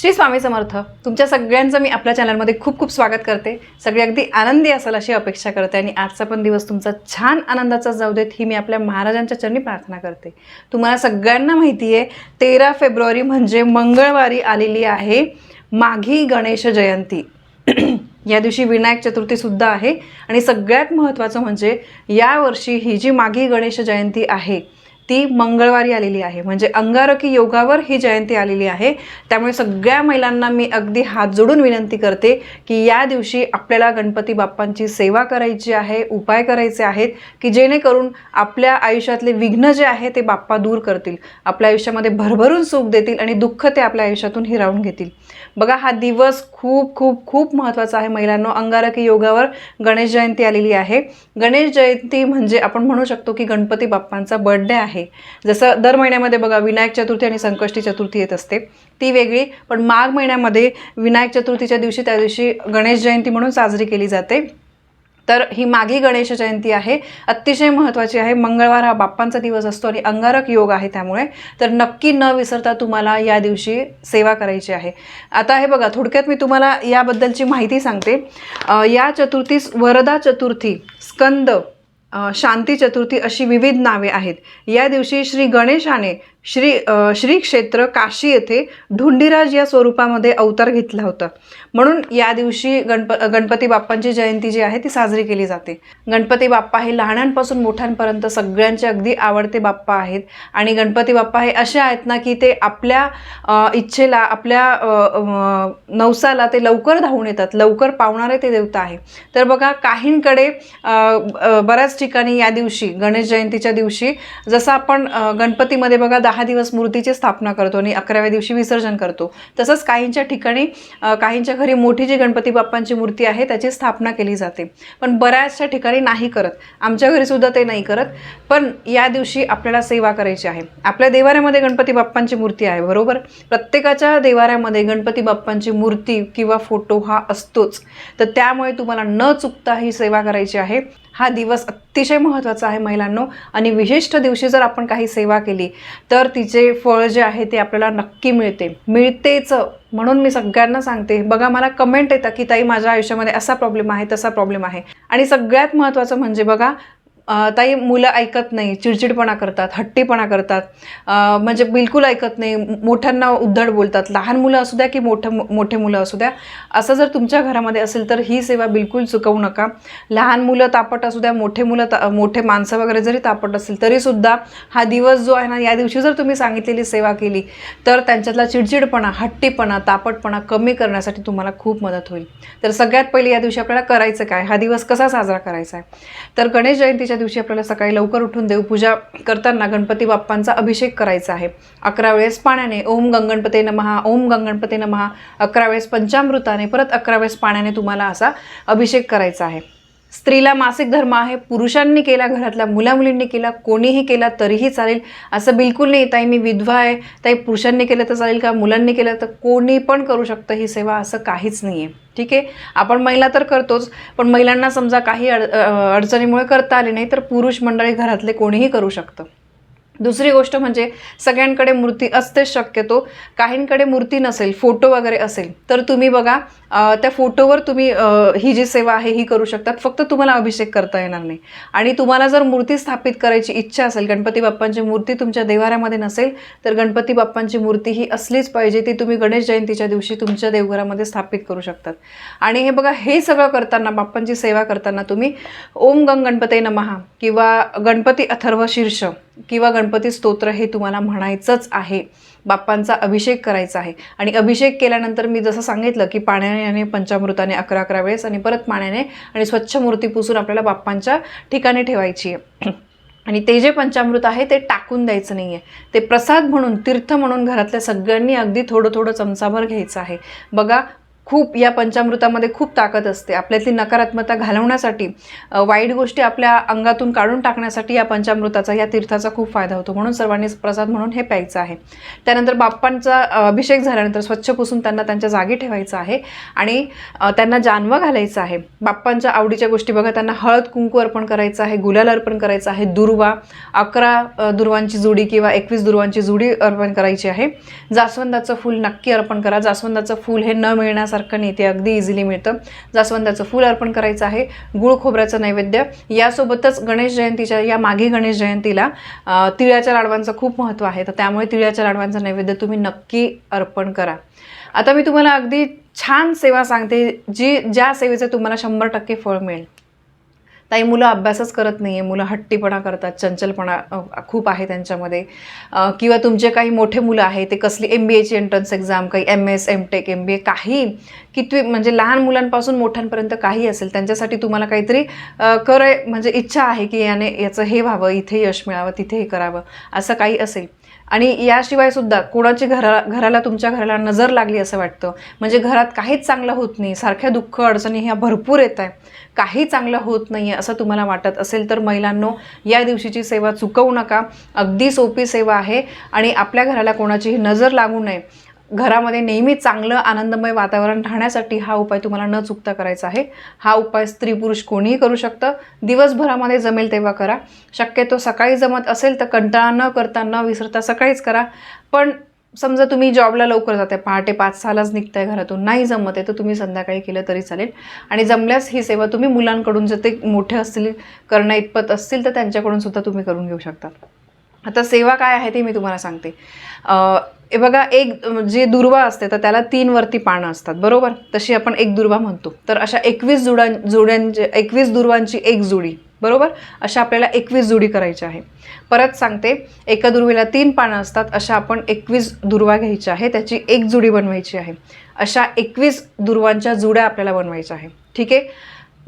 श्री स्वामी समर्थ तुमच्या सगळ्यांचं मी आपल्या चॅनलमध्ये खूप खूप स्वागत करते. सगळे अगदी आनंदी असाल अशी अपेक्षा करते आणि आजचा पण दिवस तुमचा छान आनंदाचा जाऊ देत ही मी आपल्या महाराजांच्या चरणी प्रार्थना करते. तुम्हाला सगळ्यांना माहिती आहे तेरा फेब्रुवारी म्हणजे मंगळवारी आलेली आहे माघी गणेश जयंती. या दिवशी विनायक चतुर्थीसुद्धा आहे आणि सगळ्यात महत्त्वाचं म्हणजे यावर्षी ही जी माघी गणेश जयंती आहे ती मंगळवारी आलेली आहे. म्हणजे अंगारकी योगावर ही जयंती आलेली आहे. त्यामुळे सगळ्या महिलांना मी अगदी हात जोडून विनंती करते की या दिवशी आपल्याला गणपती बाप्पांची सेवा करायची आहे उपाय करायचे आहेत की जेणेकरून आपल्या आयुष्यातले विघ्न जे आहे ते बाप्पा दूर करतील. आपल्या आयुष्यामध्ये भरभरून सुख देतील आणि दुःख ते आपल्या आयुष्यातून हिरावून घेतील. बघा हा दिवस खूप खूप खूप महत्त्वाचा आहे महिलांनो. अंगारकी योगावर गणेश जयंती आलेली आहे. गणेश जयंती म्हणजे आपण म्हणू शकतो की गणपती बाप्पांचा बर्थडे आहे. जसं दर महिन्यामध्ये बघा विनायक चतुर्थी आणि संकष्टी चतुर्थी येत असते. ती वेगळी पण माघ महिन्यामध्ये विनायक चतुर्थीच्या दिवशी त्या दिवशी गणेश जयंती म्हणून साजरी केली जाते. तर ही माघी गणेश जयंती आहे. अतिशय महत्त्वाची आहे. मंगळवार हा बाप्पांचा दिवस असतो आणि अंगारक योग आहे त्यामुळे. तर नक्की न विसरता तुम्हाला या दिवशी सेवा करायची आहे. आता हे बघा थोडक्यात मी तुम्हाला याबद्दलची माहिती सांगते. या चतुर्थीस वरदा चतुर्थी स्कंद शांती चतुर्थी अशी विविध नावे आहेत. या दिवशी श्री गणेशाने श्री श्री क्षेत्र काशी येथे ढुंडीराज या स्वरूपामध्ये अवतार घेतला होता. म्हणून या दिवशी गणप गणपती बाप्पांची जयंती जी आहे ती साजरी केली जाते. गणपती बाप्पा हे लहानांपासून मोठ्यांपर्यंत सगळ्यांचे अगदी आवडते बाप्पा आहेत. आणि गणपती बाप्पा हे असे आहेत ना की ते आपल्या इच्छेला आपल्या नवसाला ते लवकर धावून येतात. लवकर पावणारे ते देवता आहे. तर बघा काहींकडे बऱ्याच ठिकाणी या दिवशी गणेश जयंतीच्या दिवशी जसं आपण गणपतीमध्ये बघा दहा दिवस मूर्तीची स्थापना करतो आणि अकराव्या दिवशी विसर्जन करतो. तसंच काहींच्या ठिकाणी काहींच्या घरी मोठी जी गणपती बाप्पांची मूर्ती आहे त्याची स्थापना केली जाते. पण बऱ्याचशा ठिकाणी नाही करत. आमच्या घरी सुद्धा ते नाही करत. पण या दिवशी आपल्याला सेवा करायची आहे. आपल्या देवाऱ्यामध्ये गणपती बाप्पांची मूर्ती आहे बरोबर? प्रत्येकाच्या देवाऱ्यामध्ये गणपती बाप्पांची मूर्ती किंवा फोटो हा असतोच. तर त्यामुळे तुम्हाला न चुकता ही सेवा करायची आहे. हा दिवस अतिशय महत्त्वाचा आहे महिलांनो. आणि विशिष्ट दिवशी जर आपण काही सेवा केली तर तिचे फळ जे आहे ते आपल्याला नक्की मिळते. मिळतेच. म्हणून मी सगळ्यांना सांगते बघा मला कमेंट येतं की ताई माझ्या आयुष्यामध्ये असा प्रॉब्लेम आहे तसा प्रॉब्लेम आहे. आणि सगळ्यात महत्त्वाचं म्हणजे बघा ताई मुलं ऐकत नाही चिडचिडपणा करतात हट्टीपणा करतात. म्हणजे बिलकुल ऐकत नाही मोठ्यांना उद्धड बोलतात. लहान मुलं असू द्या की मोठं मोठे मुलं असू द्या असं जर तुमच्या घरामध्ये असेल तर ही सेवा बिलकुल चुकवू नका. लहान मुलं तापट असू द्या मोठे मुलं ता मोठे माणसं वगैरे जरी तापट असतील तरीसुद्धा हा दिवस जो आहे ना या दिवशी जर तुम्ही सांगितलेली सेवा केली तर त्यांच्यातला चिडचिडपणा हट्टीपणा तापटपणा कमी करण्यासाठी तुम्हाला खूप मदत होईल. तर सगळ्यात पहिले या दिवशी आपल्याला करायचं काय? हा दिवस कसा साजरा करायचा आहे? तर गणेश जयंतीच्या दिवशी आपल्याला सकाळी लवकर उठून देवपूजा करताना गणपती बाप्पांचा अभिषेक करायचा आहे. अकरा वेळेस पाण्याने ओम गंगणपते नमहा ओम गंगणपते नमहा अकरा वेळेस पंचामृताने परत अकरा वेळेस पाण्याने तुम्हाला असा अभिषेक करायचा आहे. स्त्रीला मासिक धर्म आहे पुरुषांनी केला घरातल्या मुलामुलींनी केला कोणीही केला तरीही चालेल. असं बिलकुल नाही ताई मी विधवा आहे ताई पुरुषांनी केलं तर चालेल का मुलांनी केलं तर कोणी पण करू शकतं ही सेवा असं काहीच नाही आहे ठीक आहे? आपण महिला तर करतोच पण महिलांना समजा काही अड अडचणीमुळे करता आले नाही तर पुरुष मंडळी घरातले कोणीही करू शकतं. दुसरी गोष्ट म्हणजे सगळ्यांकडे मूर्ती असतेच शक्यतो. काहींकडे मूर्ती नसेल फोटो वगैरे असेल तर तुम्ही बघा त्या फोटोवर तुम्ही ही जी सेवा आहे ही करू शकतात. फक्त तुम्हाला अभिषेक करता येणार नाही. आणि तुम्हाला जर मूर्ती स्थापित करायची इच्छा असेल गणपती बाप्पांची मूर्ती तुमच्या देवाऱ्यामध्ये नसेल तर गणपती बाप्पांची मूर्ती ही असलीच पाहिजे ती तुम्ही गणेश जयंतीच्या दिवशी तुमच्या देवघरामध्ये स्थापित करू शकतात. आणि हे बघा हे सगळं करताना बाप्पांची सेवा करताना तुम्ही ओम गंग गणपती नमहा किंवा गणपती अथर्व शीर्ष किंवा गणपती स्तोत्र हे तुम्हाला म्हणायचंच आहे. बाप्पांचा अभिषेक करायचा आहे. आणि अभिषेक केल्यानंतर मी जसं सांगितलं की पाण्याने आणि पंचामृताने अकरा अकरा वेळेस आणि परत पाण्याने आणि स्वच्छ मूर्ती पुसून आपल्याला बाप्पांच्या ठिकाणी ठेवायची आहे. आणि ते जे पंचामृत आहे ते टाकून द्यायचं नाही आहे ते प्रसाद म्हणून तीर्थ म्हणून घरातल्या सगळ्यांनी अगदी थोडं थोडं चमचाभर घ्यायचं आहे. बघा खूप या पंचामृतामध्ये खूप ताकद असते. आपल्यातली नकारात्मकता घालवण्यासाठी वाईट गोष्टी आपल्या अंगातून काढून टाकण्यासाठी या पंचामृताचा या तीर्थाचा खूप फायदा होतो. म्हणून सर्वांनी प्रसाद म्हणून हे प्यायचं आहे. त्यानंतर बाप्पांचा अभिषेक झाल्यानंतर स्वच्छ पुसून त्यांना त्यांच्या जागी ठेवायचं आहे आणि त्यांना जानवं घालायचं आहे. बाप्पांच्या आवडीच्या गोष्टी बघा त्यांना हळद कुंकू अर्पण करायचं आहे गुलाल अर्पण करायचं आहे दुर्वा अकरा दुर्वांची जुडी किंवा एकवीस दुर्वांची जुडी अर्पण करायची आहे. जास्वंदाचं फूल नक्की अर्पण करा. जास्वंदाचं फूल हे न मिळण्यासारखं नाही ते अगदी इझिली मिळतं. जास्वंदाचं फूल अर्पण करायचं आहे. गुळ खोबऱ्याचं नैवेद्य. यासोबतच गणेश जयंतीच्या या मागे गणेश जयंतीला तिळाच्या लाडवांचं खूप महत्त्व आहे. तर त्यामुळे तिळाच्या लाडवांचं नैवेद्य तुम्ही नक्की अर्पण करा. आता मी तुम्हाला अगदी छान सेवा सांगते जी ज्या सेवेचं तुम्हाला शंभर टक्के फळ मिळेल. ताई मुलं अभ्यासच करत नाही आहे मुलं हट्टीपणा करतात चंचलपणा खूप आहे त्यांच्यामध्ये. किंवा तुमचे काही मोठे मुलं आहे ते कसली एम बी एची एंट्रन्स एक्झाम काही M S M tech M B A काही किती म्हणजे लहान मुलांपासून मोठ्यांपर्यंत काही असेल त्यांच्यासाठी तुम्हाला काहीतरी करय म्हणजे इच्छा आहे की याने याचं हे व्हावं इथे यश मिळावं तिथे हे करावं असं काही असेल. आणि याशिवाय सुद्धा कोणाची घरा घराला तुमच्या घराला नजर लागली असं वाटतं? म्हणजे घरात काहीच चांगलं होत नाही सारख्या दुःख अडचणी ह्या भरपूर येत आहे काही चांगलं होत नाही आहे असं तुम्हाला वाटत असेल तर महिलांनो या दिवशीची सेवा चुकवू नका. अगदी सोपी सेवा आहे आणि आपल्या घराला कोणाचीही नजर लागू नये. घरामध्ये नेहमी चांगलं आनंदमय वातावरण राहण्यासाठी हा उपाय तुम्हाला न चुकता करायचा आहे. हा उपाय स्त्री पुरुष कोणीही करू शकतं. दिवसभरामध्ये जमेल तेव्हा करा. शक्यतो सकाळी जमत असेल तर कंटाळा न करता न विसरता सकाळीच करा. पण समजा तुम्ही जॉबला लवकर जाते पहाटे पाच सहालाच निघताय घरातून नाही जमत आहे तर तुम्ही संध्याकाळी केलं तरी चालेल. आणि जमल्यास ही सेवा तुम्ही मुलांकडून जर ते मोठे असतील करणं इतपत असतील तर त्यांच्याकडून सुद्धा तुम्ही करून घेऊ शकता. आता सेवा काय आहे ते मी तुम्हाला सांगते. हे बघा एक जे दुर्वा असते तर त्याला तीन वरती पानं असतात बरोबर? तशी आपण एक दुर्वा म्हणतो. तर अशा एकवीस जुडां जुड्यांचे एकवीस दुर्वांची एक जुडी बरोबर? अशा आपल्याला एकवीस जुडी करायची आहे. परत सांगते एका दुर्वेला तीन पानं असतात अशा आपण एकवीस दुर्वा घ्यायच्या आहे त्याची एक जुडी बनवायची आहे. अशा एकवीस दुर्वांच्या जुड्या आपल्याला बनवायच्या आहे. ठीक आहे?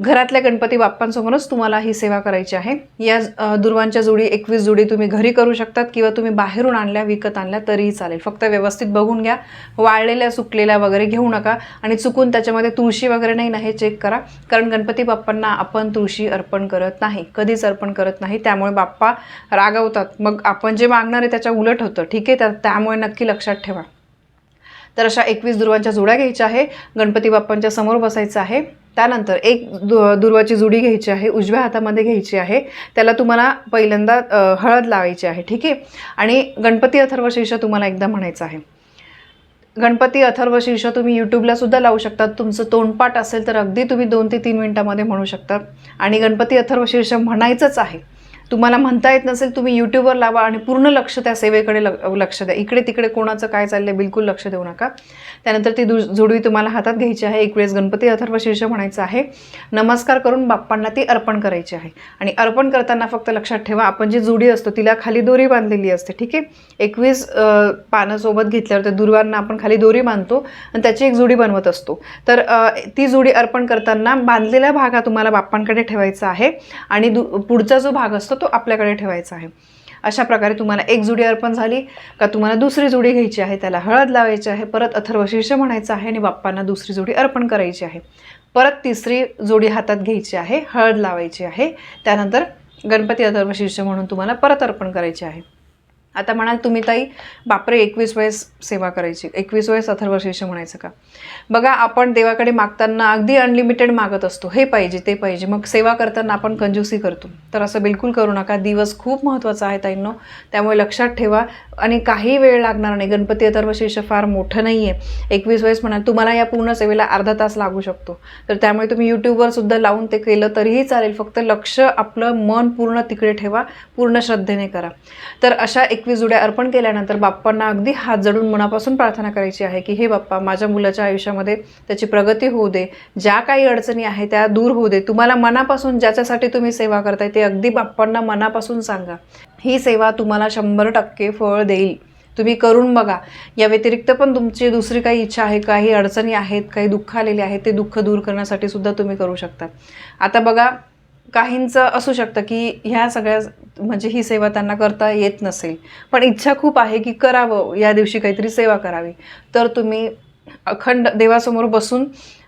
घरातल्या गणपती बाप्पांसमोरच तुम्हाला ही सेवा करायची आहे. या दुर्वांच्या जोडी एकवीस जोडी तुम्ही घरी करू शकतात किंवा तुम्ही बाहेरून आणल्या विकत आणल्या तरीही चालेल. फक्त व्यवस्थित बघून घ्या. वाळलेल्या सुकलेल्या वगैरे घेऊ नका आणि चुकून त्याच्यामध्ये तुळशी वगैरे नाही ना हे चेक करा. कारण गणपती बाप्पांना आपण तुळशी अर्पण करत नाही. कधीच अर्पण करत नाही. त्यामुळे बाप्पा रागवतात. मग आपण जे मागणार आहे त्याच्या उलट होतं. ठीक आहे? त्या- त्यामुळे नक्की लक्षात ठेवा. तर अशा एकवीस दुर्वांच्या जुड्या घ्यायच्या आहे. गणपती बाप्पांच्या समोर बसायचं आहे. त्यानंतर एक दु दुर्वाची जुडी घ्यायची आहे. उजव्या हातामध्ये घ्यायची आहे. त्याला तुम्हाला पहिल्यांदा हळद लावायची आहे. ठीक आहे? आणि गणपती अथर्वशीर्ष तुम्हाला एकदा म्हणायचं आहे. गणपती अथर्वशीर्ष तुम्ही यूट्यूबला सुद्धा लावू शकतात तुमचं तोंडपाठ असेल तर अगदी तुम्ही दोन ते तीन मिनटामध्ये म्हणू शकता. आणि गणपती अथर्वशीर्ष म्हणायचंच आहे. तुम्हाला म्हणता येत नसेल तुम्ही यूट्यूबवर लावा आणि पूर्ण लक्ष त्या सेवेकडे ल- लक्ष द्या. इकडे तिकडे कोणाचं काय चाललंय बिलकुल लक्ष देऊ नका. त्यानंतर ती दु जोडवी तुम्हाला हातात घ्यायची आहे. एक वेळेस गणपती अथर्वशीर्ष म्हणायचं आहे. नमस्कार करून बाप्पांना ती अर्पण करायची आहे. आणि अर्पण करताना फक्त लक्षात ठेवा आपण जी जुडी असतो तिला खाली दोरी बांधलेली असते ठीक आहे? एकवीस अ, पानं सोबत घेतल्यावर त्या दुर्वांना आपण खाली दोरी बांधतो आणि त्याची एक जुडी बनवत असतो. तर ती जुडी अर्पण करताना बांधलेला भाग हा तुम्हाला बाप्पांकडे ठेवायचा आहे. आणि दु पुढचा जो भाग असतो तो आपल्याकडे ठेवायचा आहे. अशा प्रकारे तुम्हाला एक जुडी अर्पण झाली का तुम्हाला दुसरी जुडी घ्यायची आहे त्याला हळद लावायची आहे परत अथर्वशीर्ष म्हणायचं आहे आणि बाप्पांना दुसरी जुडी अर्पण करायची आहे. परत तिसरी जोडी हातात घ्यायची आहे हळद लावायची आहे. त्यानंतर गणपती अथर्वशीर्ष म्हणून तुम्हाला परत अर्पण करायची आहे. आता म्हणाल तुम्ही ताई बापरे एकवीस वेळेस सेवा करायची. एकवीस वेळेस अथर्वशीर्ष म्हणायचं का? बघा आपण देवाकडे मागताना अगदी अनलिमिटेड मागत असतो. हे पाहिजे ते पाहिजे. मग सेवा करताना आपण कंजूसी करतो. तर असं बिलकुल करू नका. दिवस खूप महत्त्वाचा आहे ताईंनो. त्यामुळे लक्षात ठेवा. आणि काही वेळ लागणार नाही. गणपती अथर्वशीर्ष फार मोठं नाही आहे एकवीस वेळेस म्हणाल तुम्हाला या पूर्ण सेवेला अर्धा तास लागू शकतो. तर त्यामुळे तुम्ही यूट्यूबवर सुद्धा लावून ते केलं तरीही चालेल. फक्त लक्ष आपलं मन पूर्ण तिकडे ठेवा. पूर्ण श्रद्धेने करा. तर अशा एक एकवीस जुड्या अर्पण केल्यानंतर बाप्पांना अगदी हात जडून मनापासून प्रार्थना करायची आहे की हे बाप्पा माझ्या मुलाच्या आयुष्यामध्ये त्याची प्रगती होऊ दे. ज्या काही अडचणी आहे त्या दूर होऊ दे. तुम्हाला मनापासून ज्याच्यासाठी तुम्ही सेवा करताय ते अगदी बाप्पांना मनापासून सांगा. ही सेवा तुम्हाला शंभर टक्के फळ देईल. तुम्ही करून बघा. या व्यतिरिक्त पण तुमची दुसरी काही इच्छा आहे काही अडचणी आहेत काही दुःख आलेले आहेत ते दुःख दूर करण्यासाठी सुद्धा तुम्ही करू शकता. आता बघा काहींचं असू शकतं की ह्या सगळ्या म्हणजे ही सेवा त्यांना करता येत नसेल. पण इच्छा खूप आहे की करावं या दिवशी काहीतरी सेवा करावी. तर तुम्ही अखंड देवासमोर बसून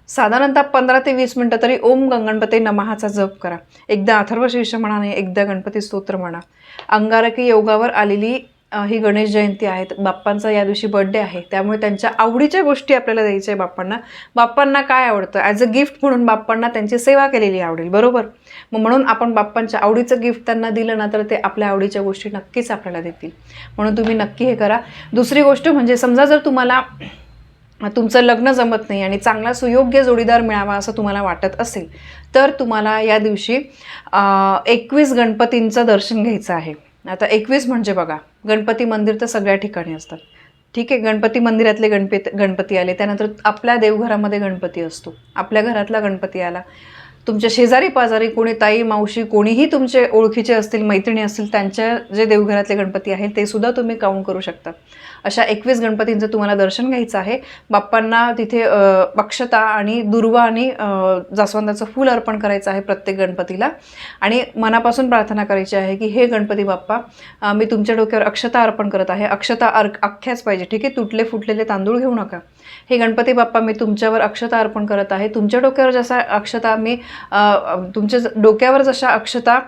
साधारणतः पंधरा ते वीस मिनटं तरी ओम गणपती नमहाचा जप करा. एकदा अथर्व शीर्ष म्हणा नाही एकदा गणपती स्तोत्र म्हणा. अंगारकी योगावर आलेली ही गणेश जयंती आहे बाप्पांचा या दिवशी बर्थडे आहे त्यामुळे त्यांच्या आवडीच्या गोष्टी आपल्याला द्यायच्या आहे बाप्पांना. बाप्पांना काय आवडतं? ॲज अ गिफ्ट म्हणून बाप्पांना त्यांची सेवा केलेली आवडेल बरोबर? मग म्हणून आपण बाप्पांच्या आवडीचं गिफ्ट त्यांना दिलं ना तर ते आपल्या आवडीच्या गोष्टी नक्कीच आपल्याला देतील. म्हणून तुम्ही नक्की हे करा. दुसरी गोष्ट म्हणजे समजा जर तुम्हाला तुमचं लग्न जमत नाही आणि चांगला सुयोग्य जोडीदार मिळावा असं तुम्हाला वाटत असेल तर तुम्हाला या दिवशी एकवीस गणपतींचं दर्शन घ्यायचं आहे. आता एकवीस म्हणजे बघा गणपती मंदिर तर सगळ्या ठिकाणी असतात. ठीक आहे गणपती मंदिरातले गणपत गणपती आले त्यानंतर आपल्या देवघरामध्ये गणपती असतो. आपल्या घरातला गणपती आला. तुमच्या शेजारी पाजारी कोणी ताई मावशी कोणीही तुमचे ओळखीचे असतील मैत्रिणी असतील त्यांच्या जे देवघरातले गणपती आहेत ते सुद्धा तुम्ही काउंट करू शकता. अशा एकवीस गणपतींचं तुम्हाला दर्शन घ्यायचं आहे. बाप्पांना तिथे अक्षता आणि दुर्वा आणि जास्वंदाचं फूल अर्पण करायचं आहे प्रत्येक गणपतीला. आणि मनापासून प्रार्थना करायची आहे की हे गणपती बाप्पा मी तुमच्या डोक्यावर अक्षता अर्पण करत आहे. अक्षता अर्क अख्ख्याच पाहिजे. ठीक आहे? तुटले फुटलेले तांदूळ घेऊ नका. हे गणपती बाप्पा मी तुमच्यावर अक्षता अर्पण करत आहे. तुमच्या डोक्यावर जसा अक्षता मी तुमच्या ज- डोक्यावर जशा अक्षता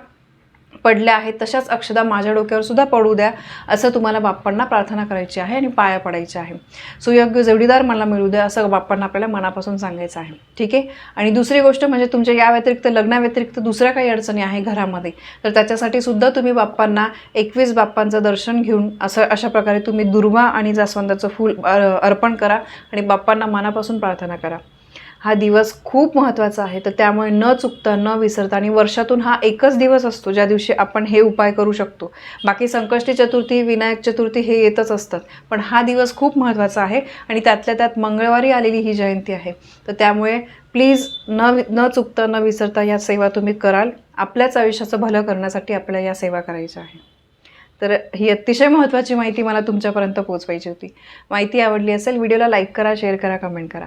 पडल्या आहेत तशाच अक्षदा माझ्या डोक्यावर सुद्धा पडू द्या असं तुम्हाला बाप्पांना प्रार्थना करायची आहे आणि पाया पडायची आहे. सुयोग्य जोडीदार मला मिळू द्या असं बाप्पांना आपल्याला मनापासून सांगायचं आहे. ठीक आहे? आणि दुसरी गोष्ट म्हणजे तुमच्या या व्यतिरिक्त लग्नाव्यतिरिक्त दुसऱ्या काही अडचणी आहे घरामध्ये तर त्याच्यासाठी सुद्धा तुम्ही बाप्पांना एकवीस बाप्पांचं दर्शन घेऊन असं अशा प्रकारे तुम्ही दुर्वा आणि जास्वंदाचं फूल अर्पण करा आणि बाप्पांना मनापासून प्रार्थना करा. हा दिवस खूप महत्त्वाचा आहे. तर त्यामुळे न चुकता न विसरता आणि वर्षातून हा एकच दिवस असतो ज्या दिवशी आपण हे उपाय करू शकतो. बाकी संकष्टी चतुर्थी विनायक चतुर्थी हे येतच असतात. पण हा दिवस खूप महत्त्वाचा आहे आणि त्यातल्या त्यात मंगळवारी आलेली ही जयंती आहे. तर त्यामुळे प्लीज न वि- न चुकता न विसरता या सेवा तुम्ही कराल. आपल्याच आयुष्याचं भलं करण्यासाठी आपल्याला या सेवा करायच्या आहे तर ही अतिशय महत्त्वाची माहिती मला तुमच्यापर्यंत पोहोचवायची होती. माहिती आवडली असेल व्हिडिओला लाईक करा शेअर करा कमेंट करा.